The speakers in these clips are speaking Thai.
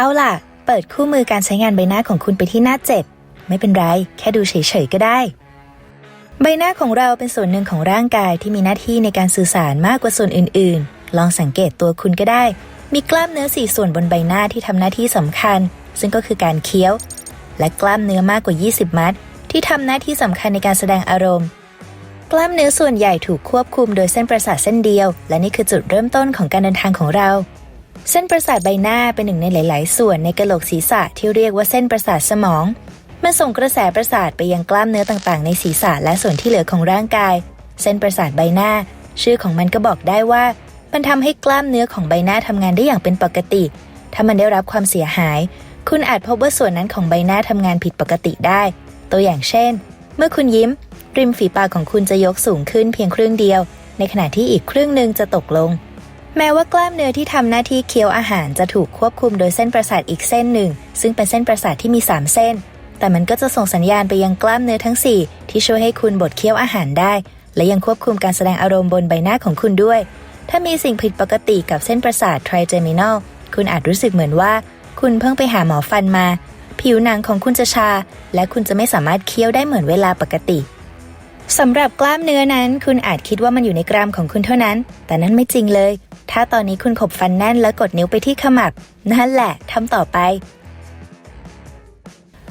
เอาล่ะ เปิดคู่มือการใช้งานใบหน้าของคุณไปที่หน้า 7 ไม่เป็นไร แค่ดูเฉยๆก็ได้ ใบหน้าของเราเป็นส่วนหนึ่งของร่างกายที่มีหน้าที่ในการสื่อสารมากกว่าส่วนอื่น ๆ ลองสังเกตตัวคุณก็ได้ มีกล้ามเนื้อสี่ส่วนบนใบหน้าที่ทำหน้าที่สำคัญ ซึ่งก็คือการเคี้ยว และกล้ามเนื้อมากกว่า 20 มัด ที่ทำหน้าที่สำคัญในการแสดงอารมณ์ กล้ามเนื้อส่วนใหญ่ถูกควบคุมโดยเส้นประสาทเส้นเดียว และนี่คือจุดเริ่มต้นของการเดินทางของเรา เส้นประสาทใบหน้าเป็นหนึ่งในหลาย ๆ ส่วนในกระโหลกศีรษะที่เรียกว่าเส้นประสาทสมอง มันส่งกระแสประสาทไปยังกล้ามเนื้อต่าง ๆ ในศีรษะและส่วนที่เหลือของร่างกาย เส้นประสาทใบหน้า ชื่อของมันก็บอกได้ว่า มันทำให้กล้ามเนื้อของใบหน้าทำงานได้อย่างเป็นปกติ ถ้ามันได้รับความเสียหาย คุณอาจพบว่าส่วนนั้นของใบหน้าทำงานผิดปกติได้ ตัวอย่างเช่น เมื่อคุณยิ้ม ริมฝีปากของคุณจะยกสูงขึ้นเพียงครึ่งเดียว ในขณะที่อีกครึ่งหนึ่งจะตกลง แม้ว่ากล้ามเนื้อที่ทำหน้าที่เคี้ยวอาหารจะถูกควบคุมโดยเส้นประสาทอีกเส้นหนึ่ง ซึ่งเป็นเส้นประสาทที่มี 3 เส้น แต่มันก็จะส่งสัญญาณไปยังกล้ามเนื้อทั้ง 4 ที่ช่วยให้คุณบดเคี้ยวอาหารได้ และยังควบคุมการแสดงอารมณ์บนใบหน้าของคุณด้วย ถ้ามีสิ่งผิดปกติกับเส้นประสาท trigeminal คุณอาจรู้สึกเหมือนว่า คุณเพิ่งไปหาหมอฟันมา ผิวหนังของคุณจะชา และคุณจะไม่สามารถเคี้ยวได้เหมือนเวลาปกติสำหรับกล้ามเนื้อนั้น คุณอาจคิดว่ามันอยู่ในกรามของคุณเท่านั้น แต่นั่นไม่จริงเลย ถ้าตอนนี้คุณขบฟันแน่นแล้วกดนิ้วไปที่ขมับ นั่นแหละทำต่อไป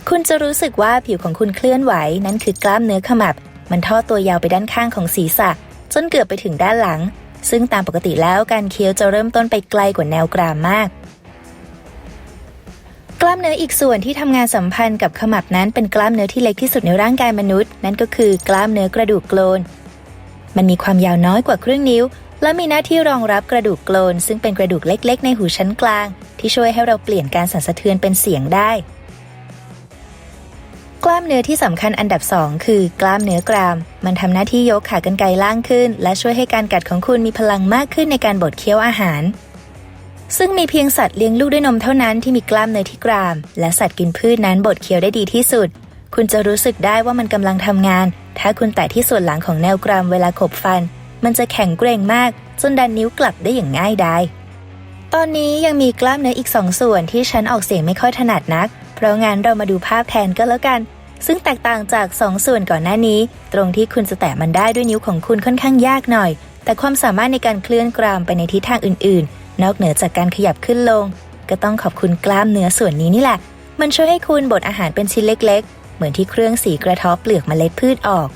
คุณจะรู้สึกว่าผิวของคุณเคลื่อนไหว นั่นคือกล้ามเนื้อขมับ มันทอดตัวยาวไปด้านข้างของศีรษะ จนเกือบไปถึงด้านหลัง ซึ่งตามปกติแล้วการเคี้ยวจะเริ่มต้นไปไกลกว่าแนวกรามมากกล้ามเนื้ออีกส่วนที่ทำงานสัมพันธ์กับขมับนั้นเป็นกล้ามเนื้อที่เล็กที่สุดในร่างกายมนุษย์ นั่นก็คือกล้ามเนื้อกระดูกโกลน มันมีความยาวน้อยกว่าครึ่งนิ้ว และมีหน้าที่รองรับกระดูกโกลน ซึ่งเป็นกระดูกเล็ก ๆ ในหูชั้นกลาง ที่ช่วยให้เราเปลี่ยนการสั่นสะเทือนเป็นเสียงได้ กล้ามเนื้อที่สำคัญอันดับ 2 คือกล้ามเนื้อกราม มันทำหน้าที่ยกขากรรไกรล่างขึ้น และช่วยให้การกัดของคุณมีพลังมากขึ้นในการบดเคี้ยวอาหาร ซึ่งมีเพียงสัตว์เลี้ยงลูกด้วยนมเท่านั้นที่มีกล้ามเนื้อที่กราม และสัตว์กินพืชนั้นบดเคี้ยวได้ดีที่สุด คุณจะรู้สึกได้ว่ามันกำลังทำงาน ถ้าคุณแตะที่ส่วนหลังของแนวกรามเวลาขบฟัน มันจะแข็งเกร็งมากจนดันนิ้วกลับได้อย่างง่ายดาย ตอนนี้ยังมีกล้ามเนื้ออีกสองส่วนที่ฉันออกเสียงไม่ค่อยถนัดนัก เพราะงั้นเรามาดูภาพแทนก็แล้วกัน ซึ่งแตกต่างจากสองส่วนก่อนหน้านี้ ตรงที่คุณจะแตะมันได้ด้วยนิ้วของคุณค่อนข้างยากหน่อย แต่ความสามารถในการเคลื่อนกรามไปในทิศทางอื่น ๆ นอกเหนือจากการขยับขึ้นลง ก็ต้องขอบคุณกล้ามเนื้อส่วนนี้นี่แหละ มันช่วยให้คุณบดอาหารเป็นชิ้นเล็ก ๆ เหมือนที่เครื่องสีกระทบเปลือกมเมล็ดพืชออก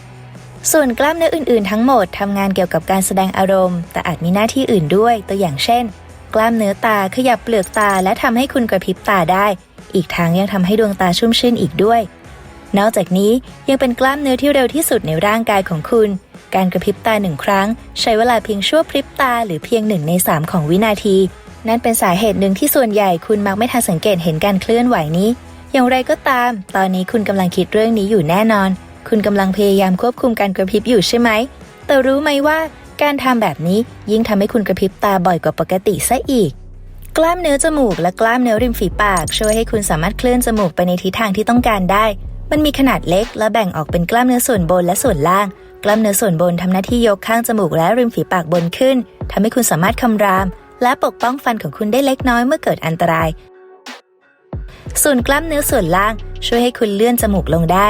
ส่วนกล้ามเนื้ออื่นๆ ทั้งหมดทำงานเกี่ยวกับการแสดงอารมณ์ แต่อาจมีหน้าที่อื่นด้วย ตัวอย่างเช่น กล้ามเนื้อตาขยับเปลือกตาและทำให้คุณกระพริบตาได้ อีกทางยังทำให้ดวงตาชุ่มชื่นอีกด้วย นอกจากนี้ยังเป็นกล้ามเนื้อที่เร็วที่สุดในร่างกายของคุณ การกระพริบตาหนึ่งครั้ง ใช้เวลาเพียงชั่วพริบตาหรือเพียงหนึ่งในสามของวินาที นั่นเป็นสาเหตุหนึ่งที่ส่วนใหญ่คุณมักไม่ทันสังเกตเห็นการเคลื่อนไหวนี้ อย่างไรก็ตาม ตอนนี้คุณกำลังคิดเรื่องนี้อยู่แน่นอน คุณกำลังพยายามควบคุมการกระพริบอยู่ใช่ไหม แต่รู้ไหมว่าการทำแบบนี้ยิ่งทำให้คุณกระพริบตาบ่อยกว่าปกติซะอีก กล้ามเนื้อจมูกและกล้ามเนื้อริมฝีปาก ช่วยให้คุณสามารถเคลื่อนจมูกไปในทิศทางที่ต้องการได้ มันมีขนาดเล็กและแบ่งออกเป็นกล้ามเนื้อส่วนบนและส่วนล่าง กล้ามเนื้อส่วนบนทำหน้าที่ยกข้างจมูกและริมฝีปากบนขึ้นทำให้คุณสามารถคำราม และปกป้องฟันของคุณได้เล็กน้อยเมื่อเกิดอันตราย ส่วนกล้ามเนื้อส่วนล่าง ช่วยให้คุณเลื่อนจมูกลงได้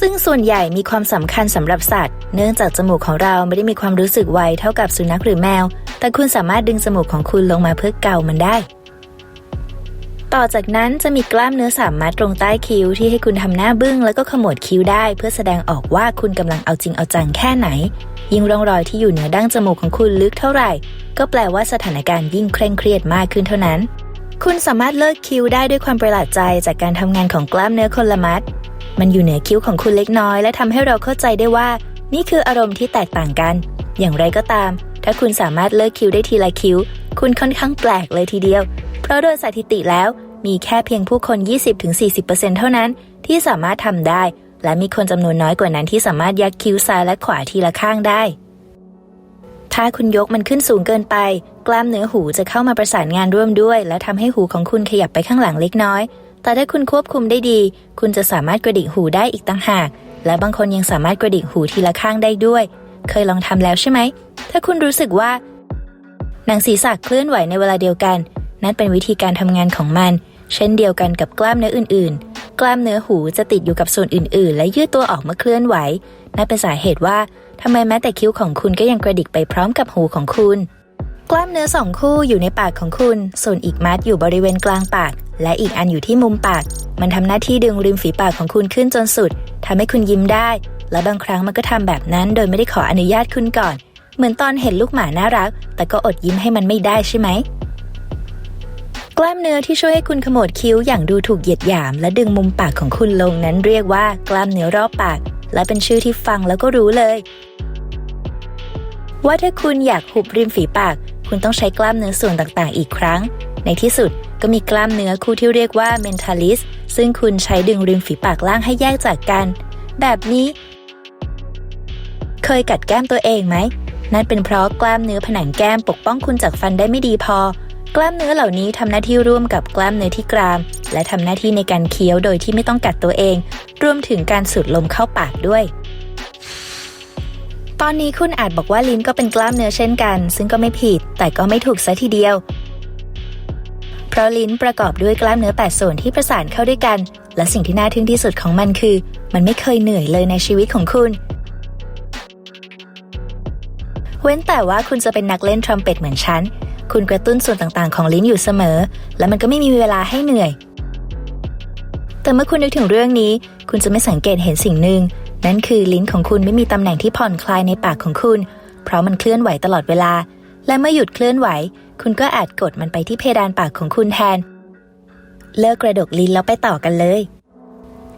ซึ่งส่วนใหญ่มีความสำคัญสำหรับสัตว์ เนื่องจากจมูกของเราไม่ได้มีความรู้สึกไวเท่ากับสุนัขหรือแมว แต่คุณสามารถดึงจมูกของคุณลงมาเพื่อเกามันได้ ต่อจากนั้นจะมีกล้ามเนื้อสามมัดตรงใต้คิ้วที่ให้คุณทำหน้าบึ้งแล้วก็ขมวดคิ้วได้ เพื่อแสดงออกว่าคุณกำลังเอาจริงเอาจังแค่ไหน ยิ่งร่องรอยที่อยู่เหนือดั้งจมูกของคุณลึกเท่าไหร่ ก็แปลว่าสถานการณ์ยิ่งเคร่งเครียดมากขึ้นเท่านั้นคุณสามารถเลิกคิ้วได้ด้วยความประหลาดใจจากการทำงานของกล้ามเนื้อคนละมัด มันอยู่เหนือคิ้วของคุณเล็กน้อย และทำให้เราเข้าใจได้ว่า นี่คืออารมณ์ที่แตกต่างกัน อย่างไรก็ตาม ถ้าคุณสามารถเลิกคิ้วได้ทีละคิ้ว คุณค่อนข้างแปลกเลยทีเดียว เพราะโดยสถิติแล้วมีแค่เพียงผู้คน 20-40%เท่านั้น ที่สามารถทำได้ และมีคนจำนวนน้อยกว่านั้นที่สามารถยักคิ้วซ้ายและขวาทีละข้างได้ ถ้าคุณยกมันขึ้นสูงเกินไป กล้ามเนื้อหูจะเข้ามาประสานงานร่วมด้วย และทำให้หูของคุณขยับไปข้างหลังเล็กน้อย แต่ถ้าคุณควบคุมได้ดี คุณจะสามารถกระดิกหูได้อีกต่างหาก และบางคนยังสามารถกระดิกหูทีละข้างได้ด้วย เคยลองทำแล้วใช่ไหม ถ้าคุณรู้สึกว่า หนังศีรษะเคลื่อนไหวในเวลาเดียวกัน นั่นเป็นวิธีการทำงานของมัน เช่นเดียวกันกับกล้ามเนื้ออื่น ๆ กล้ามเนื้อหูจะติดอยู่กับส่วนอื่น ๆ และยืดตัวออกเมื่อเคลื่อนไหวนั่นเป็นสาเหตุว่าทำไมแม้แต่คิ้วของคุณก็ยังกระดิกไปพร้อมกับหูของคุณ กล้ามเนื้อสองคู่อยู่ในปากของคุณ ส่วนอีกมัดอยู่บริเวณกลางปาก และอีกอันอยู่ที่มุมปาก มันทำหน้าที่ดึงริมฝีปากของคุณขึ้นจนสุดทำให้คุณยิ้มได้ และบางครั้งมันก็ทำแบบนั้น โดยไม่ได้ขออนุญาตคุณก่อน เหมือนตอนเห็นลูกหมาน่ารัก แต่ก็อดยิ้มให้มันไม่ได้ใช่ไหมกล้ามเนื้อที่ช่วยให้คุณขมวดคิ้วอย่างดูถูกเหยียดหยาม และดึงมุมปากของคุณลงนั้นเรียกว่ากล้ามเนื้อรอบปาก และเป็นชื่อที่ฟังแล้วก็รู้เลย ว่าถ้าคุณอยากหุบริมฝีปาก คุณต้องใช้กล้ามเนื้อส่วนต่างๆ อีกครั้ง ในที่สุดก็มีกล้ามเนื้อคู่ที่เรียกว่า mentalis ซึ่งคุณใช้ดึงริมฝีปากล่างให้แยกจากกัน แบบนี้ เคยกัดแก้มตัวเองไหม นั่นเป็นเพราะกล้ามเนื้อผนังแก้มปกป้องคุณจากฟันได้ไม่ดีพอ กล้ามเนื้อเหล่านี้ทำหน้าที่ร่วมกับกล้ามเนื้อที่กราม และทำหน้าที่ในการเคี้ยวโดยที่ไม่ต้องกัดตัวเอง รวมถึงการสูดลมเข้าปากด้วย ตอนนี้คุณอาจบอกว่าลิ้นก็เป็นกล้ามเนื้อเช่นกัน ซึ่งก็ไม่ผิด แต่ก็ไม่ถูกซะทีเดียว เพราะลิ้นประกอบด้วยกล้ามเนื้อแปดส่วนที่ประสานเข้าด้วยกัน และสิ่งที่น่าทึ่งที่สุดของมันคือ มันไม่เคยเหนื่อยเลยในชีวิตของคุณ เว้นแต่ว่าคุณจะเป็นนักเล่นทรัมเป็ตเหมือนฉัน คุณกระตุ้นส่วนต่างๆ ของลิ้นอยู่เสมอ และมันก็ไม่มีเวลาให้เหนื่อย แต่เมื่อคุณนึกถึงเรื่องนี้ คุณจะไม่สังเกตเห็นสิ่งหนึ่ง นั่นคือลิ้นของคุณไม่มีตำแหน่งที่ผ่อนคลายในปากของคุณ เพราะมันเคลื่อนไหวตลอดเวลา และเมื่อหยุดเคลื่อนไหว คุณก็อาจกดมันไปที่เพดานปากของคุณแทน เลิกกระดกลิ้นแล้วไปต่อกันเลย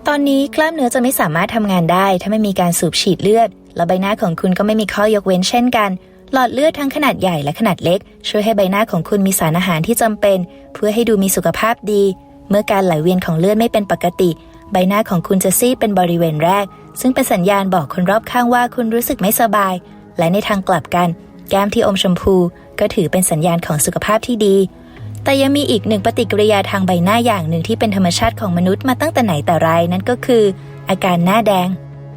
ตอนนี้กล้ามเนื้อจะไม่สามารถทำงานได้ ถ้าไม่มีการสูบฉีดเลือด และใบหน้าของคุณก็ไม่มีข้อยกเว้นเช่นกันหลอดเลือดทั้งขนาดใหญ่และขนาดเล็ก ช่วยให้ใบหน้าของคุณมีสารอาหารที่จำเป็น เพื่อให้ดูมีสุขภาพดี เมื่อการไหลเวียนของเลือดไม่เป็นปกติ ใบหน้าของคุณจะซีดเป็นบริเวณแรก ซึ่งเป็นสัญญาณบอกคนรอบข้างว่าคุณรู้สึกไม่สบาย และในทางกลับกัน แก้มที่อมชมพู ก็ถือเป็นสัญญาณของสุขภาพที่ดี แต่ยังมีอีกหนึ่งปฏิกิริยาทางใบหน้าอย่างหนึ่งที่เป็นธรรมชาติของมนุษย์มาตั้งแต่ไหนแต่ไรนั่นก็คือ อาการหน้าแดง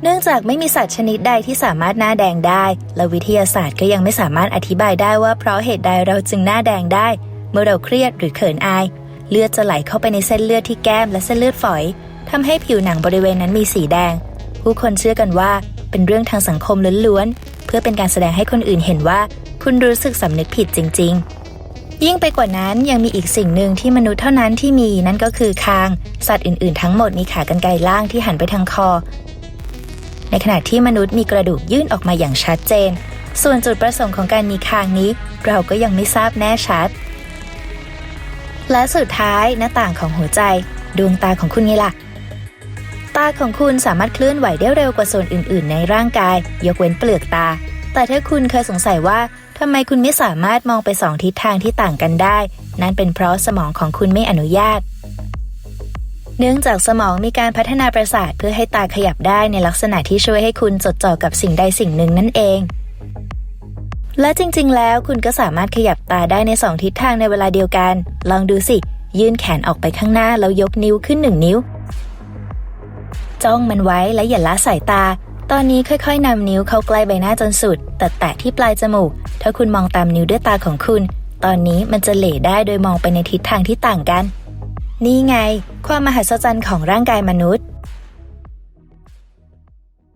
เนื่องจากไม่มีสัตว์ชนิดใดที่สามารถหน้าแดงได้ และวิทยาศาสตร์ก็ยังไม่สามารถอธิบายได้ว่าเพราะเหตุใดเราจึงหน้าแดงได้ เมื่อเราเครียดหรือเขินอาย เลือดจะไหลเข้าไปในเส้นเลือดที่แก้มและเส้นเลือดฝอยทำให้ผิวหนังบริเวณนั้นมีสีแดง ผู้คนเชื่อกันว่าเป็นเรื่องทางสังคมล้วนๆ เพื่อเป็นการแสดงให้คนอื่นเห็นว่า คุณรู้สึกสำนึกผิดจริง ๆ ยิ่งไปกว่านั้นยังมีอีกสิ่งหนึ่งที่มนุษย์เท่านั้นที่มีนั่นก็คือคาง สัตว์อื่นๆ ทั้งหมดมีขากรรไกรล่างที่หันไปทางคอ ในขณะที่มนุษย์มีกระดูกยื่นออกมาอย่างชัดเจน ส่วนจุดประสงค์ของการมีคางนี้ เราก็ยังไม่ทราบแน่ชัด และสุดท้ายหน้าต่างของหัวใจ ดวงตาของคุณไงล่ะ ตาของคุณสามารถเคลื่อนไหวได้เร็วกว่าส่วนอื่น ๆ ในร่างกาย ยกเว้นเปลือกตา แต่ถ้าคุณเคยสงสัยว่าทำไมคุณไม่สามารถมองไปสองทิศทางที่ต่างกันได้ นั่นเป็นเพราะสมองของคุณไม่อนุญาต เนื่องจากสมองมีการพัฒนาประสาทเพื่อให้ตาขยับได้ในลักษณะที่ช่วยให้คุณจดจ่อกับสิ่งใดสิ่งหนึ่งนั่นเอง และจริงๆ แล้วคุณก็สามารถขยับตาได้ในสองทิศทางในเวลาเดียวกัน ลองดูสิ ยื่นแขนออกไปข้างหน้าแล้วยกนิ้วขึ้นหนึ่งนิ้ว จ้องมันไว้และอย่าละสายตา ตอนนี้ค่อยๆนำนิ้วเข้าใกล้ใบหน้าจนสุด แต่แตะที่ปลายจมูก ถ้าคุณมองตามนิ้วด้วยตาของคุณ ตอนนี้มันจะเหล่ได้โดยมองไปในทิศทางที่ต่างกัน นี่ไง ความมหัศจรรย์ของร่างกายมนุษย์